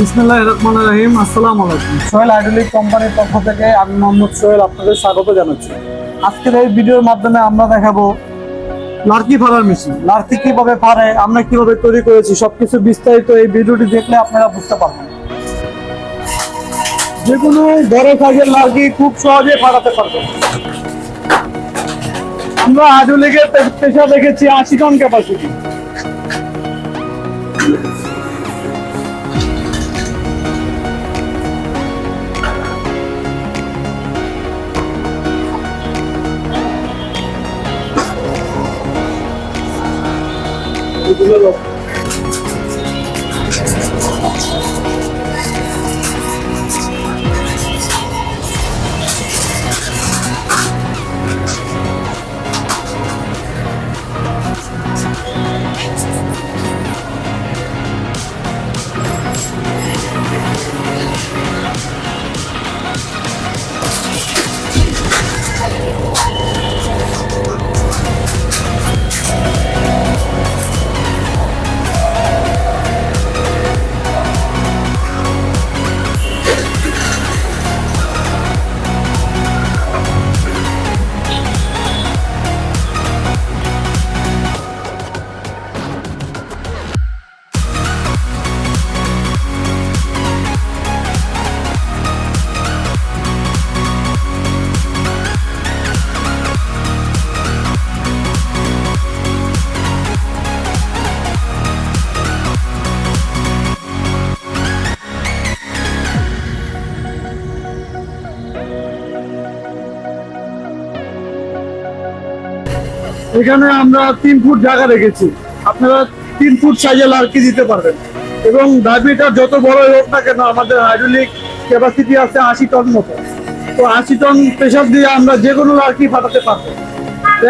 বিসমুল্লাহ রহমান রহিম, আসসালামু কোম্পানির পক্ষ থেকে আমি মোহাম্মদ সোহেল আপনাদের স্বাগত জানাচ্ছি। আজকের এই ভিডিওর মাধ্যমে আমরা দেখাবো লার্কি ফাড়ার মেশিন। লার্কি কীভাবে ফাড়ে আমরা কীভাবে তৈরি করেছি, সবকিছু বিস্তারিত এই ভিডিওটি দেখলে আপনারা বুঝতে পারবেন। যে কোনো খুব সহজে ফাড়াতে পারবেন আমরা হাইড্রোলিকের পেশা দেখেছি আশি টন ক্যাপাসিটি della এখানে আমরা তিন ফুট জায়গা রেখেছি। আপনারা তিন ফুট সাইজে লার্কি দিতে পারবেন। এবং ডায়ামিটার যত বড় হোক না কেন, আমাদের হাইড্রোলিক ক্যাপাসিটি আছে আশি টন মতো। তো আশি টন প্রেশার দিয়ে আমরা যে কোনো লার্কি ফাটাতে পারব।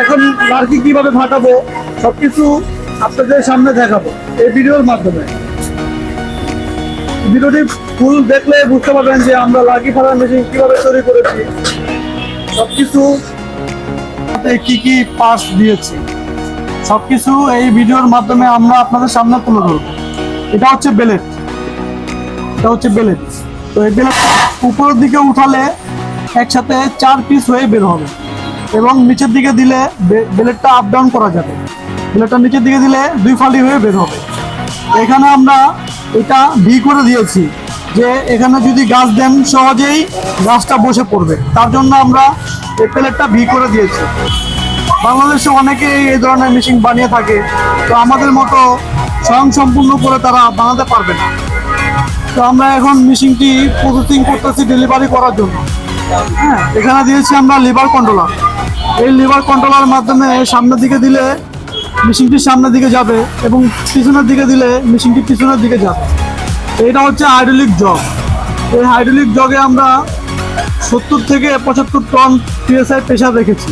এখন লার্কি কীভাবে ফাটাবো, সবকিছু আপনাদের সামনে দেখাবো এই ভিডিওর মাধ্যমে। ভিডিওটি ফুল দেখলে বুঝতে পারবেন যে আমরা লার্কি ফাটার মেশিন কীভাবে তৈরি করেছি। সবকিছু সাথে কি কি পাস দিয়েছি। সবকিছু এই ভিডিওর মাধ্যমে আমরা আপনাদের সামনে তুলে ধরবো। এটা হচ্ছে বেলেট এটা হচ্ছে বেলেট তো এই বেলেট উপরের দিকে উঠালে একসাথে চার পিস হয়ে বের হবে এবং নিচের দিকে দিলে বেলেটটা আপ ডাউন করা যাবে। বেলেটটা নিচের দিকে দিলে দুই ফালি হয়ে বের হবে। এখানে আমরা এটা ভি করে দিয়েছি যে এখানে যদি গাছ দেন সহজেই গাছটা বসে পড়বে। তার জন্য আমরা এই ভি করে দিয়েছে। বাংলাদেশে অনেকে এই ধরনের মেশিন বানিয়ে থাকে, তো আমাদের মতো স্বয়ং সম্পূর্ণ করে তারা বানাতে পারবে না। তো আমরা এখন মেশিনটি প্রসেসিং করতেছি ডেলিভারি করার জন্য। হ্যাঁ এখানে দিয়েছি আমরা লিভার কন্ট্রোলার এই লিভার কন্ট্রোলার মাধ্যমে সামনের দিকে দিলে মেশিনটি সামনের দিকে যাবে এবং পিছনের দিকে দিলে মেশিনটি পিছনের দিকে যাবে। এটা হচ্ছে আইডলিক জগ এই হাইড্রোলিক জগে আমরা সত্তর থেকে পঁচাত্তর টন পিএসআই প্রেশার রেখেছি।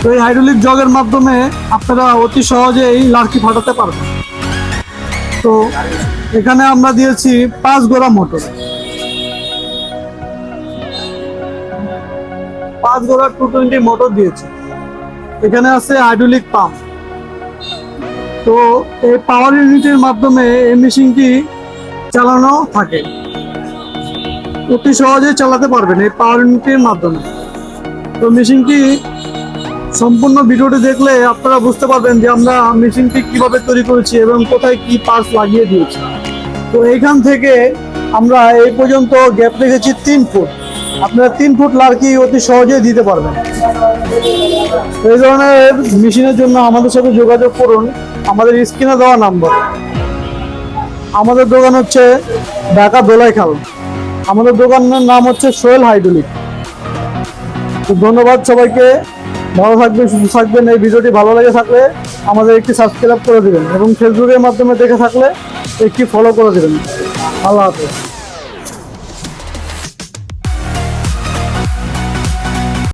তো এই হাইড্রোলিক জগের মাধ্যমে আপনারা অতি সহজেই লার্কি ফাটাতে পারবেন। তো এখানে আমরা দিয়েছি পাঁচ গোড়া মোটর। পাঁচ গোড়া টু টোয়েন্টি মোটর দিয়েছি। এখানে আছে হাইড্রোলিক পাম্প তো এই পাওয়ার ইউনিটের মাধ্যমে এই মেশিনটি চালানো থাকে। অতি সহজে চালাতে পারবেন এই পাওয়ার ইউনিটের মাধ্যমে। তো মেশিনটি সম্পূর্ণ ভিডিওটি দেখলে আপনারা বুঝতে পারবেন যে আমরা মেশিনটি কীভাবে তৈরি করেছি এবং কোথায় কি পার্টস লাগিয়ে দিয়েছি। তো এইখান থেকে আমরা এই পর্যন্ত গ্যাপ রেখেছি তিন ফুট। আপনারা তিন ফুট লার্কি অতি সহজেই দিতে পারবেন। এই ধরনের মেশিনের জন্য আমাদের সাথে যোগাযোগ করুন। আমাদের স্ক্রিনে দেওয়া নাম্বার আমাদের দোকান হচ্ছে ঢাকা দোলাইখাল। আমাদের দোকানের নাম হচ্ছে সোহেল হাইড্রোলিক। ধন্যবাদ সবাইকে। ভালো থাকবেন, সুস্থ থাকবেন। এই ভিডিওটি ভালো লাগে থাকলে আমাদের একটি সাবস্ক্রাইব করে দেবেন এবং ফেসবুকের মাধ্যমে দেখে থাকলে একটি ফলো করে দেবেন। আল্লাহ হাফেজ।